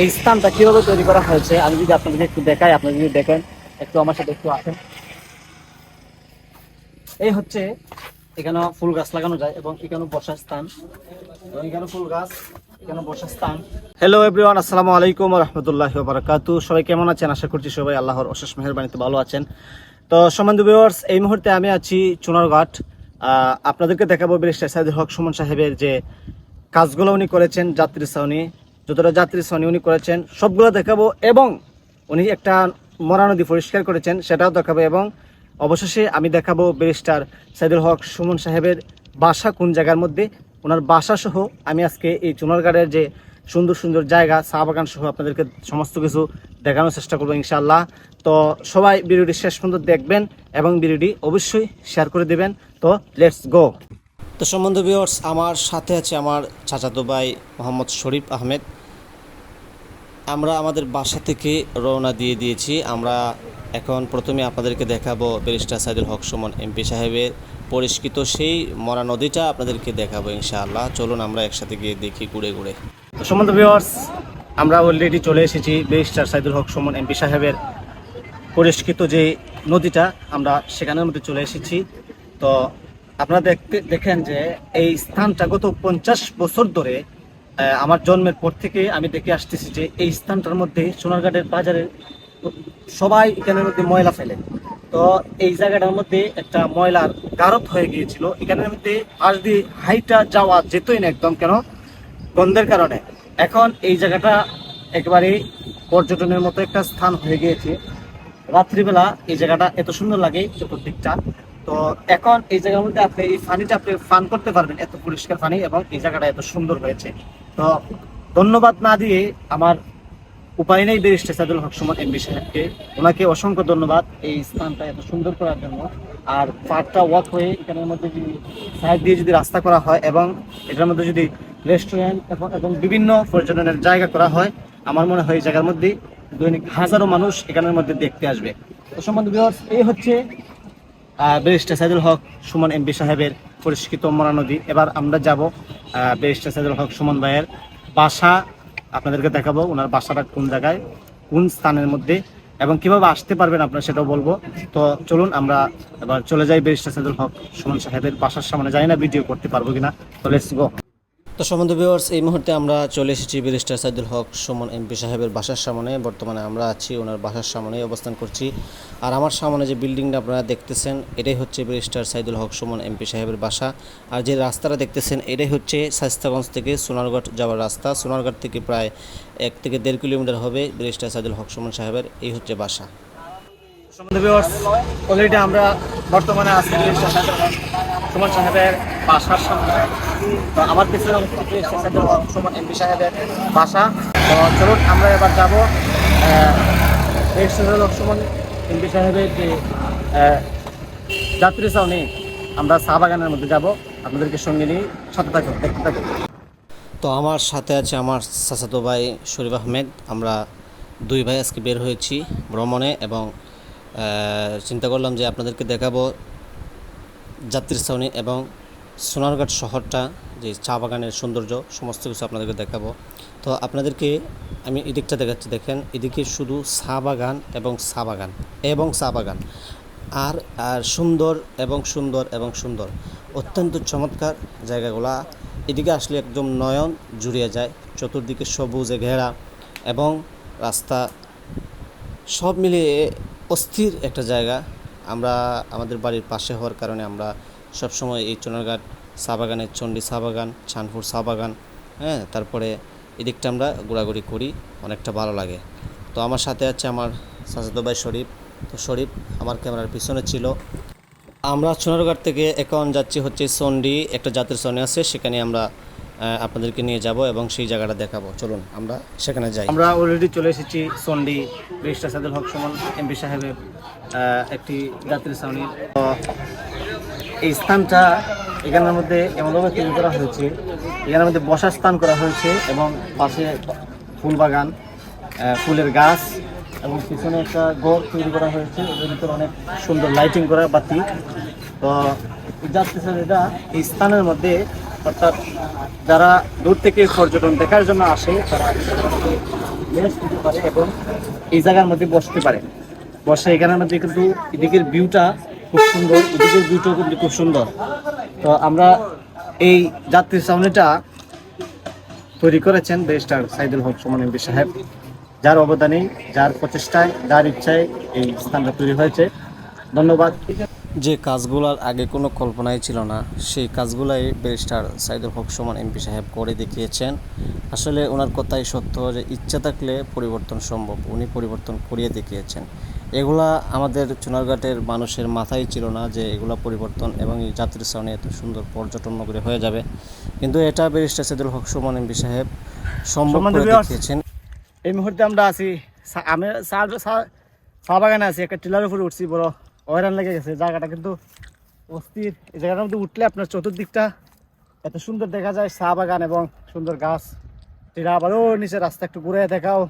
এই স্থানটা কীভাবে তৈরি করা হয়েছে, আমি যদি আপনাদেরকে একটু দেখাই, আপনারা যদি দেখেন, একটু আমার সাথে একটু আসেন। এই হচ্ছে এখানে ফুল গাছ লাগানো যায় এবং এখানে বসার স্থান। এবং এখানে ফুল গাছ স্থান। হ্যালো এভরিওয়ান আসসালামু আলাইকুম রহমতুল্লাহ বারাকাতু সবাই কেমন আছেন? আশা করছি সবাই আল্লাহর অশেষ মেহরবানিতে ভালো আছেন। তো সম্বন্ধ ভিউয়ার্স এই মুহূর্তে আমি আছি চুনারঘাট। আপনাদেরকে দেখাবো ব্যারিস্টার সাইদুল হক সুমন সাহেবের যে কাজগুলো উনি করেছেন, যাত্রী ছাউনি। যতটা যাত্রী ছাউনি উনি করেছেন, সবগুলো দেখাবো এবং উনি একটা মরা নদী পরিষ্কার করেছেন, সেটাও দেখাবো এবং অবশেষে আমি দেখাবো ব্যারিস্টার সাইদুল হক সুমন সাহেবের বাসা কোন জায়গার মধ্যে। ওনার বাসা সহ আমি আজকে এই চুনারগাড়ের যে সুন্দর সুন্দর জায়গা, চা বাগান সহ আপনাদেরকে সমস্ত কিছু দেখানোর চেষ্টা করব ইনশাআল্লাহ। তো সবাই ভিডিওটি শেষ পর্যন্ত দেখবেন এবং ভিডিওটি অবশ্যই শেয়ার করে দেবেন। তো লেটস গো। তো সম্বন্ধ ভিউয়ার্স, আমার সাথে আছে আমার চাচাতো ভাই মোহাম্মদ শরীফ আহমেদ। আমরা আমাদের বাসা থেকে রওনা দিয়ে দিয়েছি। আমরা এখন প্রথমে আপনাদেরকে দেখাবো ব্যারিস্টার সাইদুল হক সুমন এমপি সাহেবের পরিষ্কৃত সেই মরা নদীটা আপনাদেরকে দেখাবো ইনশাআল্লাহ। চলুন আমরা একসাথে গিয়ে দেখি ঘুরে ঘুরে। তো সম্বন্ধ ভিউয়ার্স আমরা অলরেডি চলে এসেছি ব্যারিস্টার সাইদুল হক সুমন এমপি সাহেবের পরিষ্কৃত যে নদীটা, আমরা সেখানের মধ্যে চলে এসেছি। তো আপনারা দেখতে, দেখেন যে এই স্থানটা গত পঞ্চাশ বছর ধরে আমার জন্মের পর থেকে আমি দেখে আসতেছি যে এই স্থানটার মধ্যে সোনারঘাটের বাজারে সবাই এখানের মধ্যে ময়লা ফেলে। তো এই জায়গাটার মধ্যে একটা ময়লার গারত হয়ে গিয়েছিল। এখানের মধ্যে আজ দিয়ে হাইটা যাওয়া যেতই না একদম কেন, গন্ধের কারণে। এখন এই জায়গাটা একেবারে পর্যটনের মতো একটা স্থান হয়ে গিয়েছে। রাত্রিবেলা এই জায়গাটা এত সুন্দর লাগে, চতুর্দিকটা। তো এখন এই জায়গার মধ্যে আপনি এই পানিটা আপনি ফান করতে পারবেন, এত পরিষ্কার পানি এবং এই জায়গাটা এত সুন্দর হয়েছে। তো ধন্যবাদ না দিয়ে আমার উপায় নেই ব্যারিস্টার সাদুল হক সুমন এমবি সাহেবকে। ওনাকে অসংখ্য ধন্যবাদ এই স্থানটা এত সুন্দর করার জন্য। আর পার্কটা ওয়াক হয়ে এখানের মধ্যে যদি সাইড দিয়ে যদি রাস্তা করা হয় এবং এটার মধ্যে যদি রেস্টুরেন্ট এবং এবং বিভিন্ন পর্যটনের জায়গা করা হয়, আমার মনে হয় এই জায়গার মধ্যে দৈনিক হাজারো মানুষ এখানের মধ্যে দেখতে আসবে। তো সম্বন্ধে এই হচ্ছে ব্যারিস্টার সাইদুল হক সুমন এমপি সাহেবের পরিষ্কৃত মরা নদী এবার আমরা যাব ব্যারিস্টার সাইদুল হক সুমন ভাইয়ের বাসা। আপনাদেরকে দেখাবো ওনার বাসাটা কোন জায়গায়, কোন স্থানের মধ্যে এবং কীভাবে আসতে পারবেন আপনারা সেটাও বলব। তো চলুন, আমরা এবার চলে যাই ব্যারিস্টার সাইদুল হক সুমন সাহেবের বাসার সামনে। যাই না ভিডিও করতে পারব কিনা, তো লেটস গো তো সম্বন্ধ ভিউয়ার্স এই মুহূর্তে আমরা চলে এসেছি ব্যারিস্টার সাইদুল হক সুমন এমপি সাহেবের বাসার সামনে। বর্তমানে আমরা আছি, ওনার বাসার সামনে অবস্থান করছি। আর আমার সামনে যে বিল্ডিংটা আপনারা দেখতেছেন, এটাই হচ্ছে ব্যারিস্টার সাইদুল হক সুমন এমপি সাহেবের বাসা। আর যে রাস্তাটা দেখতেছেন, এটাই হচ্ছে শাস্তাগঞ্জ থেকে সোনারগড় যাওয়ার রাস্তা। সোনারগড় থেকে প্রায় এক থেকে দেড় কিলোমিটার হবে ব্যারিস্টার সাইদুল হক সুমন সাহেবের, এই হচ্ছে বাসা। অলরেডি আমরা বর্তমানে আছি সুমন সাহেবের বাসার সামনে। তো আমার পিছনে সুমন এমপি সাহেবের বাসা। তো চলুন, আমরা এবার যাব সুমন এমপি সাহেবের যে যাত্রী ছাউনি, আমরা চা বাগানের মধ্যে যাব। আপনাদেরকে সঙ্গে নিয়ে সাথে থাকুন, দেখতে থাকুন। তো আমার সাথে আছে আমার চাচাতো ভাই শরীফ আহমেদ। আমরা দুই ভাই আজকে বের হয়েছি ভ্রমণে এবং চিন্তা করলাম যে আপনাদেরকে দেখাবো যাত্রী ছাউনি এবং সোনারঘাট শহরটা যে চা বাগানের সৌন্দর্য, সমস্ত কিছু আপনাদেরকে দেখাবো। তো আপনাদেরকে আমি এদিকটা দেখাচ্ছি, দেখেন, এদিকে শুধু চা বাগান এবং চা বাগান এবং চা বাগান। আর আর সুন্দর এবং সুন্দর এবং সুন্দর। অত্যন্ত চমৎকার জায়গাগুলা। এদিকে আসলে একদম নয়ন জুড়িয়ে যায়, চতুর্দিকে সবুজে ঘেরা এবং রাস্তা সব মিলিয়ে অস্থির একটা জায়গা। আমরা, আমাদের বাড়ির পাশে হওয়ার কারণে আমরা সবসময় এই চুনারঘাট চা বাগানের চণ্ডী চা বাগান ছানপুর চা বাগান হ্যাঁ তারপরে এদিকটা আমরা ঘোরাঘুরি করি অনেকটা ভালো লাগে। তো আমার সাথে আছে আমার সাজাদো ভাই শরীফ। তো শরীফ আমার ক্যামেরার পিছনে ছিল। আমরা সোনারঘাট থেকে এখন যাচ্ছি হচ্ছে চণ্ডী একটা জাতের চণ্ডী আছে সেখানে আমরা আপনাদেরকে নিয়ে যাব এবং সেই জায়গাটা দেখাবো। চলুন আমরা সেখানে যাই। আমরা অলরেডি চলে এসেছি চণ্ডী ব্যারিস্টার সাদুল হক সুমন এমপি সাহেবের একটি যাত্রী ছাউনি তো এই স্থানটা এখানের মধ্যে এমনভাবে তৈরি করা হয়েছে। এখানের মধ্যে বসার স্থান করা হয়েছে এবং পাশে ফুল বাগান ফুলের গাছ এবং পিছনে একটা ঘর তৈরি করা হয়েছে। এর ভিতরে অনেক সুন্দর লাইটিং করা বাতি। তো যাত্রী ছাউনিটা এই স্থানের মধ্যে অর্থাৎ যারা দূর থেকে পর্যটন দেখার জন্য আসে, তারা পারে এবং এই জায়গার মধ্যে বসতে পারে। বসে এখানের মধ্যে কিন্তু এদিকের ভিউটা খুব সুন্দর এদিকের ভিউটাও কিন্তু খুব সুন্দর। তো আমরা এই যাত্রী ছাউনিটা তৈরি করেছেন ব্যারিস্টার সাইদুল হক সুমন এমপি সাহেব, যার অবদানে, যার প্রচেষ্টায়, যার ইচ্ছায় এই স্থানটা তৈরি হয়েছে। ধন্যবাদ। যে কাজগুলোর আগে কোনো কল্পনাই ছিল না, সেই কাজগুলাই ব্যারিস্টার সাইদুল হক সমান এমপি সাহেব করে দেখিয়েছেন। আসলে ওনার কথাই সত্য যে ইচ্ছা থাকলে পরিবর্তন সম্ভব, উনি পরিবর্তন করিয়ে দেখিয়েছেন। এগুলা আমাদের চুনারঘাটের মানুষের মাথায় ছিল না যে এগুলা পরিবর্তন এবং এই যাত্রী সামনে এত সুন্দর পর্যটন নগরী হয়ে যাবে। কিন্তু এটা ব্যারিস্টার সেদুল হক সমান এমপি সাহেব সম্ভব করে দেখিয়েছেন। এই মুহূর্তে আমরা আছি আমি চা বাগানে আছি একটা টিলার উপরে উঠছি বড় হয়রান লেগে গেছে। জায়গাটা কিন্তু অস্থির। এই জায়গাটার মধ্যে উঠলে আপনার চতুর্দিকটা এত সুন্দর দেখা যায় চা বাগান এবং সুন্দর গাছ। টিলা আবার ও নিচে রাস্তা একটু ঘুরে দেখাও।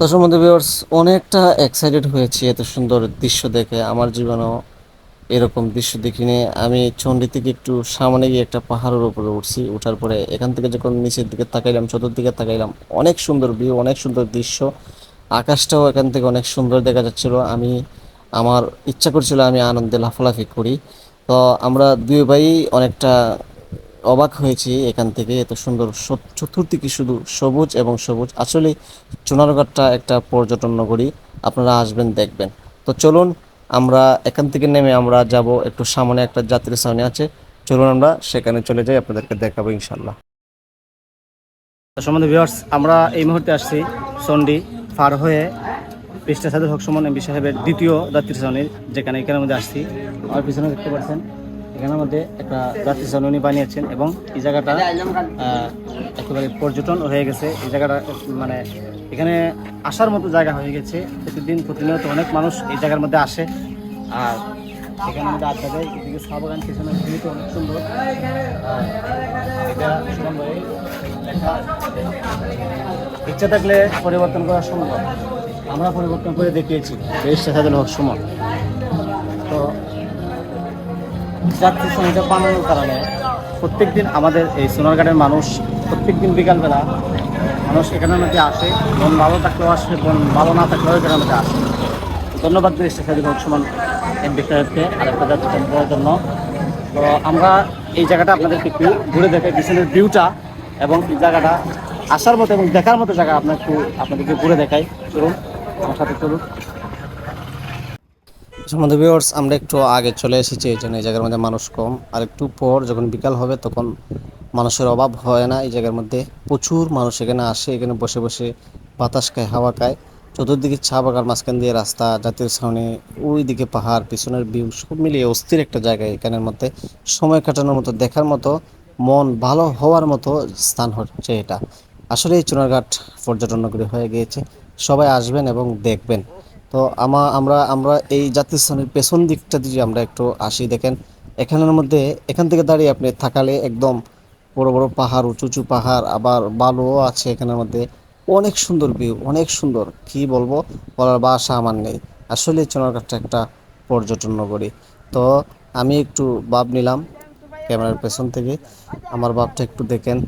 দর্শক বন্ধু ভিউয়ার্স অনেকটা এক্সাইটেড হয়েছি এত সুন্দর দৃশ্য দেখে। আমার জীবনেও এরকম দৃশ্য দেখিনি। আমি চন্ডী থেকে একটু সামনে গিয়ে একটা পাহাড়ের উপরে উঠছি। উঠার পরে এখান থেকে যখন নিচের দিকে তাকাইলাম, চতুর্দিকে তাকাইলাম, অনেক সুন্দর ভিউ অনেক সুন্দর দৃশ্য। আকাশটাও এখান থেকে অনেক সুন্দর দেখা যাচ্ছিল। আমি, আমার ইচ্ছা করছিল আমি আনন্দে লাফালাফি করি। তো আমরা দুই ভাই অনেকটা অবাক হয়েছি এখান থেকে এত সুন্দর চতুর্দিকে শুধু সবুজ এবং সবুজ। আসলে চুনারগড়টা একটা পর্যটন নগরী, আপনারা আসবেন, দেখবেন। তো চলুন আমরা এখান থেকে নেমে আমরা যাব একটু সামনে একটা যাত্রী ছাউনি আছে। চলুন আমরা সেখানে চলে যাই, আপনাদেরকে দেখাবো ইনশাল্লাহ সম্বন্ধে ভিউয়ার্স আমরা এই মুহূর্তে আসছি সন্ডি পার হয়ে পৃষ্ঠা সাদুল হক সুমন এমপি সাহেবের দ্বিতীয় যাত্রী ছাউনি যেখানে এখানের মধ্যে আসছি। আমার পিছনে দেখতে পাচ্ছেন এখানের মধ্যে একটা যাত্রী উনি বানিয়েছেন এবং এই জায়গাটা একেবারে পর্যটন হয়ে গেছে। এই জায়গাটা মানে এখানে আসার মতো জায়গা হয়ে গেছে। প্রতিদিন প্রতিনিয়ত অনেক মানুষ এই জায়গার মধ্যে আসে। আর এখানের মধ্যে আড্ডা দেয়। এদিকে চা বাগান পিছনে অনেক সুন্দর। এটা ইচ্ছা থাকলে পরিবর্তন করা সম্ভব। আমরা পরিবর্তন করে দেখিয়েছি। রেজিস্টার সাজাল হক সুমন। তো যাত্রী সংখ্যা বানানোর কারণে প্রত্যেক দিন আমাদের এই সোনারঘাটের মানুষ প্রত্যেকদিন বিকালবেলা মানুষ এখানের মধ্যে আসে, মন ভালো থাকলেও আসে, মন ভালো না থাকলেও এখানের মধ্যে আসে। ধন্যবাদ রেজিস্টার সাজাল হক সুমন এমপি সাহেবকে আরেকটা যাত্রী করার জন্য। তো আমরা এই জায়গাটা আপনাদেরকে একটু ঘুরে দেখাই পিছনের ভিউটা এবং এই জায়গাটা আসার মতো এবং দেখার মতো জায়গা আপনার একটু আপনাদেরকে ঘুরে দেখাই। চলুন, আমার সাথে চলুন। সম্বন্ধে ভিউয়ার্স আমরা একটু আগে চলে এসেছি, এই জন্য এই জায়গার মধ্যে মানুষ কম। আর একটু পর যখন বিকাল হবে, তখন মানুষের অভাব হয় না। এই জায়গার মধ্যে প্রচুর মানুষ এখানে আসে, এখানে বসে বসে বাতাস খায়, হাওয়া খায়। চতুর্দিকে চা বাগান, মাঝখান দিয়ে রাস্তা জাতীয় সামনে ওই দিকে পাহাড়, পিছনের ভিউ সব মিলিয়ে অস্থির একটা জায়গা এখানের মধ্যে। সময় কাটানোর মতো, দেখার মতো, মন ভালো হওয়ার মতো স্থান হচ্ছে এটা। আসলে এই চুনারঘাট পর্যটন নগরী হয়ে গিয়েছে। সবাই আসবেন এবং দেখবেন। তো আমা, আমরা আমরা এই জাতীয় স্থানের পেছন দিকটা যদি আমরা একটু আসি। দেখেন, এখানের মধ্যে, এখান থেকে দাঁড়িয়ে আপনি থাকালে একদম বড় বড় পাহাড়, উঁচু উঁচু পাহাড়, আবার বালুও আছে এখানের মধ্যে। অনেক সুন্দর ভিউ অনেক সুন্দর। কি বলব? বলার বাসা আমার নেই। আসলে চুনারঘাটটা একটা পর্যটন নগরী। তো আমি একটু বাপ নিলাম ক্যামেরার পেছন থেকে। আমার বাপটা একটু দেখেন।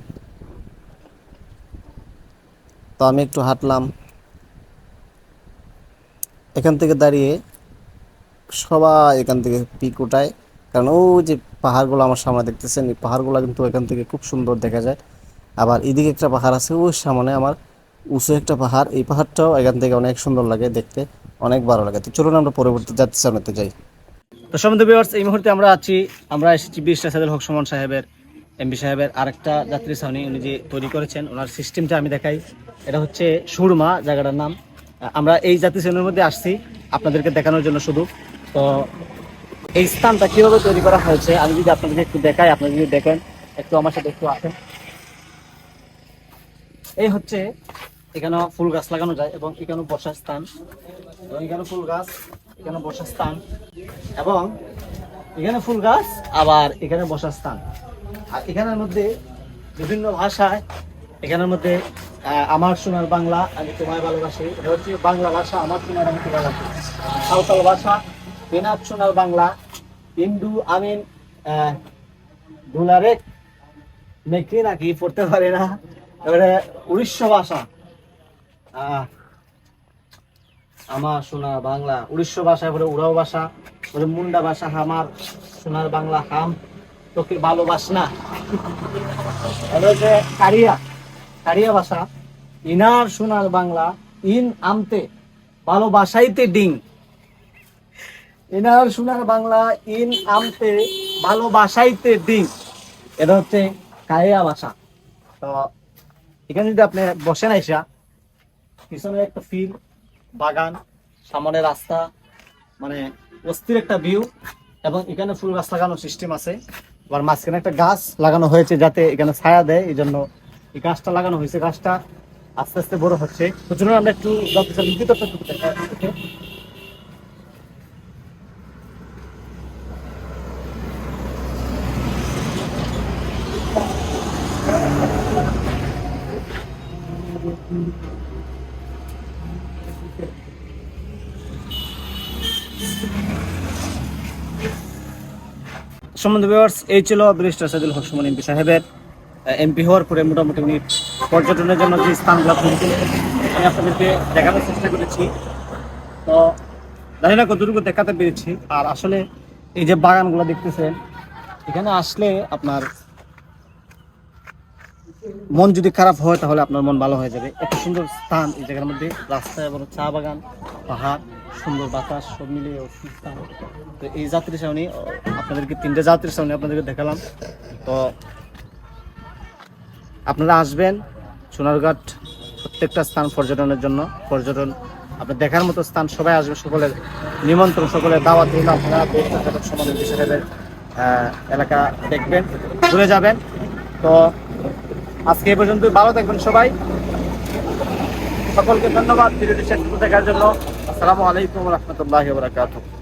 তো আমি একটু হাঁটলাম। এখান থেকে দাঁড়িয়ে সবাই এখান থেকে পিক উঠায়। কারণ ওই যে পাহাড়গুলো আমার সামনে দেখতেছেন, এই পাহাড়গুলো কিন্তু এখান থেকে খুব সুন্দর দেখা যায়। আবার এদিকে একটা পাহাড় আছে, ওই সামনে আমার উঁচু একটা পাহাড়। এই পাহাড়টাও এখান থেকে অনেক সুন্দর লাগে দেখতে, অনেক ভালো লাগে। তো চলুন আমরা পরবর্তী যাত্রী সামনেতে যাই। তো সম্বন্ধে ভিউয়ার্স এই মুহূর্তে আমরা আছি, আমরা এসেছি বিশটা সাদুল হক সুমন সাহেবের এমপি সাহেবের আরেকটা যাত্রী ছাউনি। উনি যে তৈরি করেছেন, ওনার সিস্টেমটা আমি দেখাই। এটা হচ্ছে সুরমা, জায়গাটার নাম। আমরা এই জাতি শ্রেণির মধ্যে আসছি আপনাদেরকে দেখানোর জন্য শুধু। তো এই স্থানটা কীভাবে তৈরি করা হয়েছে, আমি যদি আপনাদেরকে একটু দেখাই, আপনারা যদি দেখেন, একটু আমার সাথে একটু আসেন। এই হচ্ছে এখানে ফুল গাছ লাগানো যায় এবং এখানে বসার স্থান। এবং এখানে ফুল গাছ এখানে বসার স্থান। এবং এখানে ফুল গাছ, আবার এখানে বসার স্থান। আর এখানের মধ্যে বিভিন্ন ভাষায়, এখানের মধ্যে আমার সোনার বাংলা, আমি তোমায় ভালোবাসি। এটা হচ্ছে বাংলা ভাষা, আমার সোনার আমি তোমায় ভালোবাসি। সাঁওতাল ভাষা বেনাথ সোনার বাংলা হিন্দু আমিন দুলারেক মেকি নাকি পড়তে পারে না? এবারে উড়িষ্যা ভাষা। আমার সোনার বাংলা, উড়িষ্যা ভাষা, এবারে উড়াও ভাষা, এবারে মুন্ডা ভাষা, আমার সোনার বাংলা, হাম, তোকে ভালোবাসনা এটা হচ্ছে কারিয়া কারিয়া ভাষা। ইনার সোনার বাংলা, ইন আমতে, ভালোবাসাইতে ডিং। ইনার সোনার বাংলা, ইন আমতে, ভালোবাসাইতে ডিং। এটা হচ্ছে কারিয়া ভাষা। তো এখানে যদি আপনি বসেন আইসা, পিছনে একটা ফিল, বাগান, সামনে রাস্তা মানে অস্থির একটা ভিউ এবং এখানে ফুল গাছ লাগানোর সিস্টেম আছে। আবার মাঝখানে একটা গাছ লাগানো হয়েছে যাতে এখানে ছায়া দেয় এই জন্য এই গাছটা লাগানো হয়েছে। গাছটা আস্তে আস্তে বড় হচ্ছে আমরা একটু। সম্বন্ধে ভিউয়ার্স এই ছিল ব্রিস্টার সাইদুল হক সুমন এমপি সাহেবের এমপি হওয়ার পরে মোটামুটি উনি পর্যটনের জন্য যে স্থানগুলো আমি আপনাদেরকে দেখানোর চেষ্টা করেছি। তো জানি না কতটুকু দেখাতে পেরেছি। আর আসলে এই যে বাগানগুলো দেখতেছেন, এখানে আসলে আপনার মন যদি খারাপ হয়, তাহলে আপনার মন ভালো হয়ে যাবে। এত সুন্দর স্থান, এই জায়গার মধ্যে রাস্তা এবং চা বাগান, পাহাড়, সুন্দর বাতাস, সব মিলিয়ে স্থান তো এই যাত্রী সামনে আপনাদেরকে তিনটে যাত্রীর সামনে আপনাদেরকে দেখালাম। তো আপনারা আসবেন সোনারঘাট প্রত্যেকটা স্থান পর্যটনের জন্য। পর্যটন, আপনার দেখার মতো স্থান সবাই আসবে, সকলের নিমন্ত্রণ, সকলের দাওয়াত দিন আপনারা এলাকা দেখবেন, ঘুরে যাবেন। তো আজকে এই পর্যন্ত ভালো থাকবেন সবাই। সকলকে ধন্যবাদ, ভিডিওটি শেষ দেখার জন্য। আসসালামু আলাইকুম রহমতুল্লাহ বরাকাতুহ।